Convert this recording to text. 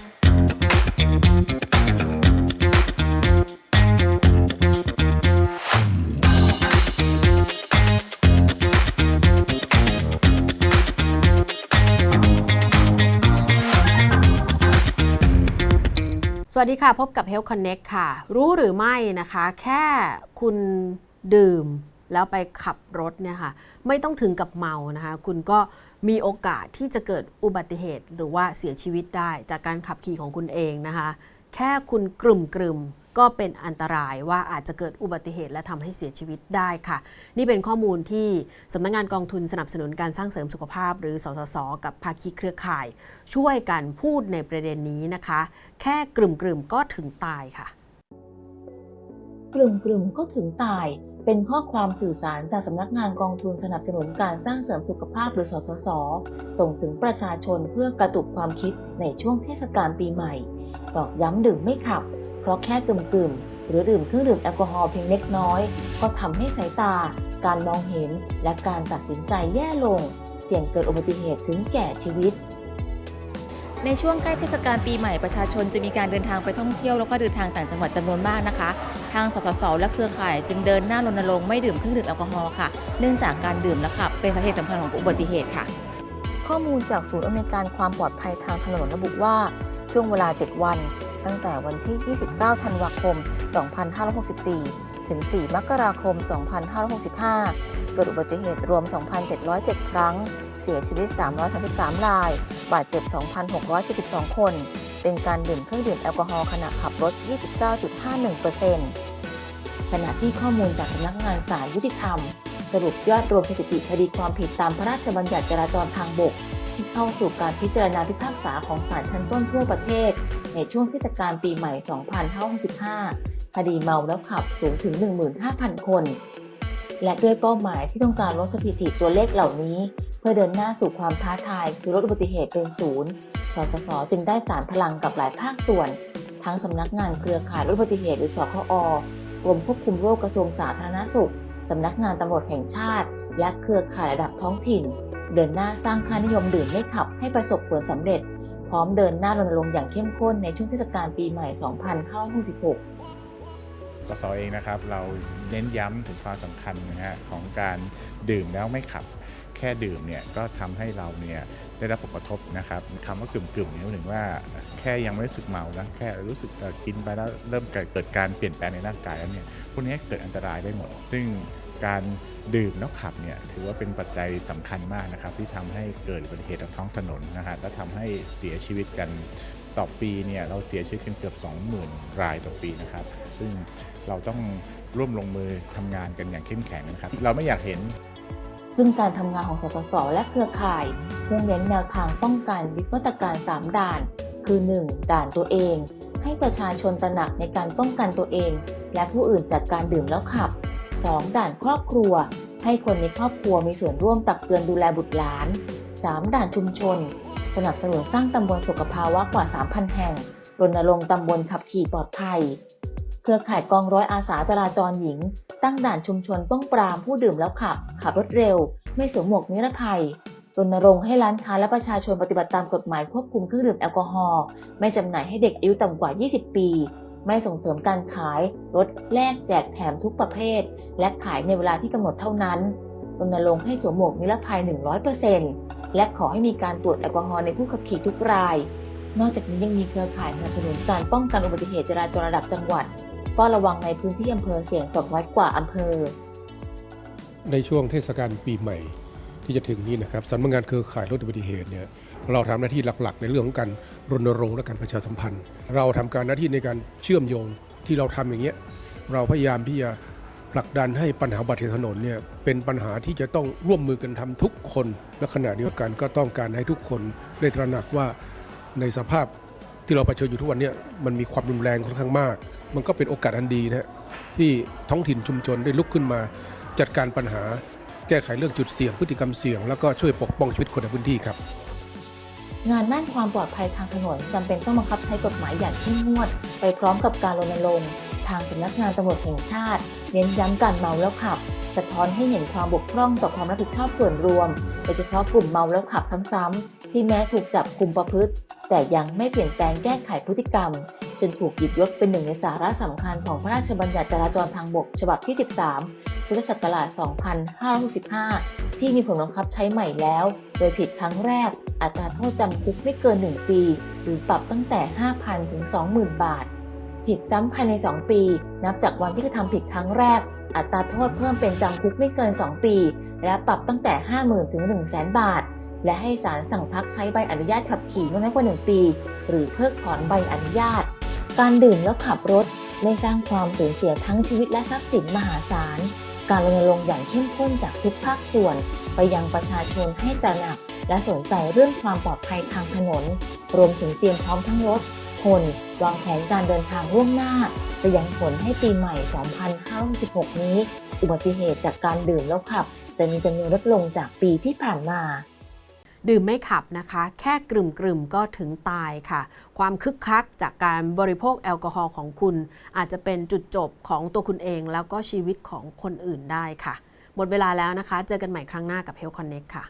สวัสดีค่ะ พบกับ Health Connect ค่ะ รู้หรือไม่นะคะ แค่คุณดื่มแล้วไปขับรถเนี่ยค่ะ ไม่ต้องถึงกับเมานะคะ คุณก็ มีโอกาสที่จะเกิดอุบัติเหตุ หรือว่าเสียชีวิตได้จากการขับขี่ของคุณเองนะคะ แค่คุณกลุ่มกลุ่มก็เป็นอันตรายว่าอาจจะเกิดอุบัติเหตุและทำให้เสียชีวิตได้ค่ะ นี่เป็นข้อมูลที่สำนักงงานกองทุนสนับสนุนการสร้างเสริมสุขภาพ หรือสสส กับภาคีเครือข่าย ช่วยกันพูดในประเด็นนี้นะคะ แค่กลุ่มกลุ่มก็ถึงตายค่ะ กลุ่มกลุ่มก็ถึงตาย เป็นข้อความสื่อสารจากสำนักงานกองทุนสนับสนุนการสร้างเสริมสุขภาพหรือสสส ส่งถึงประชาชนเพื่อกระตุกความคิดในช่วงเทศกาลปีใหม่ ตอกย้ำดื่มไม่ขับ เพราะแค่กลุ่มๆ หรือดื่มเครื่องดื่มแอลกอฮอล์เพียงเล็กน้อย ก็ทำให้สายตา การมองเห็น และการตัดสินใจแย่ลง เสี่ยงเกิดอุบัติเหตุถึงแก่ชีวิต ในช่วงใกล้เทศกาลปีใหม่ประชาชนจะมีการเดินทางไปท่องเที่ยวแล้วก็เดินทางต่างจังหวัดจำนวนมากนะคะ ทางสสสและเครือข่าย จึงเดินหน้ารณรงค์ไม่ดื่มเครื่องดื่มแอลกอฮอล์ค่ะ เนื่องจากการดื่มและขับเป็นสาเหตุสำคัญของอุบัติเหตุค่ะ ข้อมูลจากศูนย์อำนวยการความปลอดภัยทางถนนระบุว่า ช่วงเวลา 7 วัน ตั้งแต่วันที่ 29 ธันวาคม 2564 ถึง 4 มกราคม 2565 เกิดอุบัติเหตุรวม 2,707 ครั้ง เสียชีวิต 333 ราย บาดเจ็บ 2,672 คน เป็นการดื่มเครื่องดื่มแอลกอฮอล์ขณะขับรถ 29.51%ขณะที่ข้อมูลจากสำนักงานศาลยุติธรรม สรุปยอดรวมสถิติคดีความผิดตามพระราชบัญญัติจราจรทางบกที่เข้าสู่การพิจารณาพิพากษาของศาลชั้นต้นทั่วประเทศ ในช่วงเทศกาลปีใหม่ 2565 คดีเมาแล้วขับสูงถึง 15,000 คน และด้วยเป้าหมายที่ต้องการลดสถิติตัวเลขเหล่านี้ เพื่อเดินหน้าสู่ความท้าทายคือลดอุบัติเหตุเป็นศูนย์สสสจึงได้สารพลังกับหลายภาคส่วน ทั้งสำนักงานเครือข่ายลดอุบัติเหตุหรือสคอกรมควบคุมโรคกระทรวงสาธารณสุขสำนักงานตำรวจแห่งชาติ และเครือข่ายระดับท้องถิ่น เดินหน้าสร้างค่านิยมดื่มไม่ขับให้ประสบผลสำเร็จ พร้อมเดินหน้ารณรงค์อย่างเข้มข้นในช่วงเทศกาลปีใหม่ 2566 สสเองนะครับเราเน้นย้ำถึงความสำคัญนะฮะของการดื่มแล้วไม่ขับ แค่ดื่มเนี่ยก็ทำให้เราเนี่ยได้รับผลกระทบนะครับคำว่ากลุ่มๆนี่ยหมายถึงว่า แค่ยังไม่รู้สึกเมานะแค่รู้สึกกินไปแล้วเริ่มเกิดการเปลี่ยนแปลงในร่างกายแล้วเนี่ยพวกนี้เกิดอันตรายได้หมด ซึ่งการดื่มแล้วขับเนี่ยถือว่าเป็นปัจจัยสำคัญมากนะครับที่ทำให้เกิดอุบัติเหตุบนท้องถนนนะฮะและทำให้เสียชีวิตกัน ต่อปีเนี่ยเราเสียชีวิตกันเกือบ 20,000 รายต่อปีนะครับ ซึ่งเราต้องร่วมลงมือทำงานกันอย่างเข้มแข็งนะครับ เราไม่อยากเห็น ซึ่งการทำงานของสสสและเครือข่ายมุ่งเน้นแนวทางป้องกันวิวัตการ 3 ด่าน คือ 1. ด่านตัวเอง ให้ประชาชนตระหนักในการป้องกันตัวเอง และผู้อื่นจากการดื่มแล้วขับ 2. ด่านครอบครัว ให้คนในครอบครัวมีส่วนร่วมตักเตือนดูแลบุตรหลาน 3. ด่านชุมชน สนับสนุนสร้างตำบลสุขภาวะกว่า 3,000 แห่ง รณรงค์ตำบลขับขี่ปลอดภัย เครือข่ายกองร้อยอาสาจราจรหญิง ตั้งด่านชุมชนป้องปรามผู้ดื่มแล้วขับ ขับรถเร็ว ไม่สวมหมวกนิรภัย รณรงค์ให้ร้านค้าและประชาชนปฏิบัติตามกฎหมายควบคุมเครื่องดื่มแอลกอฮอล์ ไม่จำหน่ายให้เด็กอายุต่ำกว่า 20 ปี ไม่ส่งเสริมการขาย ลด แลก แจกแถมทุกประเภท และขายในเวลาที่กำหนดเท่านั้น รณรงค์ให้สวมหมวกนิรภัย 100%และขอให้มีการตรวจแอลกอฮอล์ในผู้ขับขี่ทุกราย นอกจากนี้ยังมีเครือข่ายสนับสนุนการป้องกันอุบัติเหตุจราจรระดับจังหวัดเฝ้าระวังในพื้นที่อำเภอเสี่ยง200กว่าอำเภอ ในช่วงเทศกาลปีใหม่ที่จะถึงนี้นะครับสำนักงานเครือข่ายลดอุบัติเหตุเนี่ยเราทำหน้าที่หลักๆ ในเรื่องของการรณรงค์และการประชาสัมพันธ์ เราทำการหน้าที่ในการเชื่อมโยงที่เราทำอย่างเงี้ยเราพยายามที่จะ ผลักดันให้ปัญหาบัติเหตุถนนเนี่ยเป็นปัญหาที่จะต้องร่วมมือกันทำทุกคน และขณะเดียวกันก็ต้องการให้ทุกคนได้ตระหนักว่าในสภาพที่เราเผชิญอยู่ทุกวันเนี้มันมีความรุนแรงค่อนข้างมาก มันก็เป็นโอกาสอันดีนะฮะที่ท้องถิ่นชุมชนได้ลุกขึ้นมา จัดการปัญหาแก้ไขเรื่องจุดเสี่ยงพฤติกรรมเสี่ยง แล้วก็ช่วยปกป้องชีวิตคนในพื้นที่ครับ งานด้านความปลอดภัยทางถนนจำเป็นต้องบังคับใช้กฎหมายอย่างเข้มงวด ไปพร้อมกับการรณรงค์ทางสำนักงานตำรวจแห่งชาติ เน้นย้ำการเมาแล้วขับ สะท้อนให้เห็นความบกพร่องต่อความรับผิดชอบส่วนรวม โดยเฉพาะกลุ่มเมาแล้วขับซ้ำๆที่แม้ถูกจับกลุ่มประพฤติ แต่ยังไม่เปลี่ยนแปลงแก้ไขพฤติกรรม จนถูกหยิบยกเป็นหนึ่งในสาระสำคัญของพระราชบัญญัติจราจรทางบกฉบับที่ 13 พุทธศักราช 2565 ที่มีผลบังคับใช้ใหม่แล้ว โดยผิดครั้งแรก อัตราโทษจำคุกไม่เกิน 1 ปี หรือปรับตั้งแต่ 5,000 ถึง 20,000 บาท ผิดซ้ำภายใน 2 ปี นับจากวันที่กระทำผิดครั้งแรก อัตราโทษเพิ่มเป็นจำคุกไม่เกิน 2 ปี และปรับตั้งแต่ 50,000 ถึง 100,000 บาท และให้ศาลสั่งพักใช้ใบอนุญาตขับขี่ไม่น้อยกว่า 1 ปี หรือเพิกถอนใบอนุญาต การดื่มแล้วขับรถได้สร้างความสูญเสียทั้งชีวิตและทรัพย์สินมหาศาล การรณรงค์อย่างเข้มข้นจากทุกภาคส่วน ไปยังประชาชนให้ตระหนัก และสนใจเรื่องความปลอดภัยทางถนน รวมถึงเตรียมพร้อมทั้งรถ คนวางแผนการเดินทางล่วงหน้าจะยังผลให้ปีใหม่ 2566 นี้ อุบัติเหตุจากการดื่มแล้วขับ จะมีจำนวนลดลงจากปีที่ผ่านมาดื่มไม่ขับนะคะ แค่กลุ่มกลุ่มๆก็ถึงตายค่ะ ความคึกคักจากการบริโภคแอลกอฮอล์ของคุณ อาจจะเป็นจุดจบของตัวคุณเอง แล้วก็ชีวิตของคนอื่นได้ค่ะ หมดเวลาแล้วนะคะ เจอกันใหม่ครั้งหน้ากับ Health Connect ค่ะ